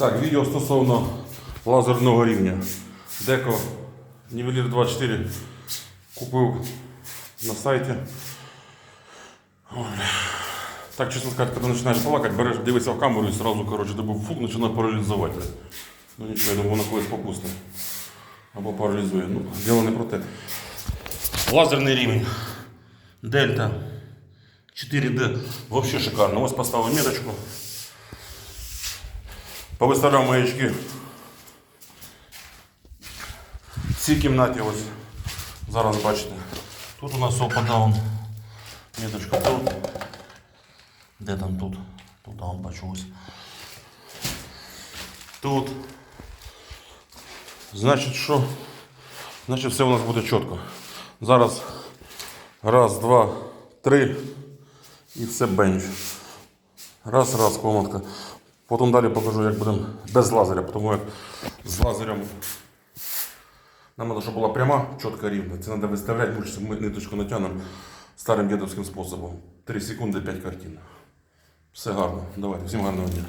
Так, відео стосовно лазерного рівня. Деко Нівелір 24 купив на сайті. Так, чесно сказати, коли починаєш плакати, береш, дивишся в камеру і одразу, коротше, тебе фук починає паралізувати. Ну нічого, я думаю, воно колись попусне. Або паралізує. Ну, діло не про те. Лазерний рівень. Дельта 4D. Взагалі шикарно. Ось поставив меточку. Повиставляв маячки. В цій кімнаті ось. Зараз бачите. Тут у нас опадаун. Меточка тут. Де там тут? Тут а, бачу ось. Тут. Значить, що? Значить, все у нас буде чітко. Зараз раз, два, три. І все бенч. Раз, раз, комнатка. Потім далі покажу, як будемо без лазеря, тому як з лазером нам треба, щоб була пряма, чітка рівна. Це треба виставляти, мучиться, ми ниточку натягнемо старим дідовським способом. 3 секунди, 5 картин. Все гарно. Давайте, всім гарного дня.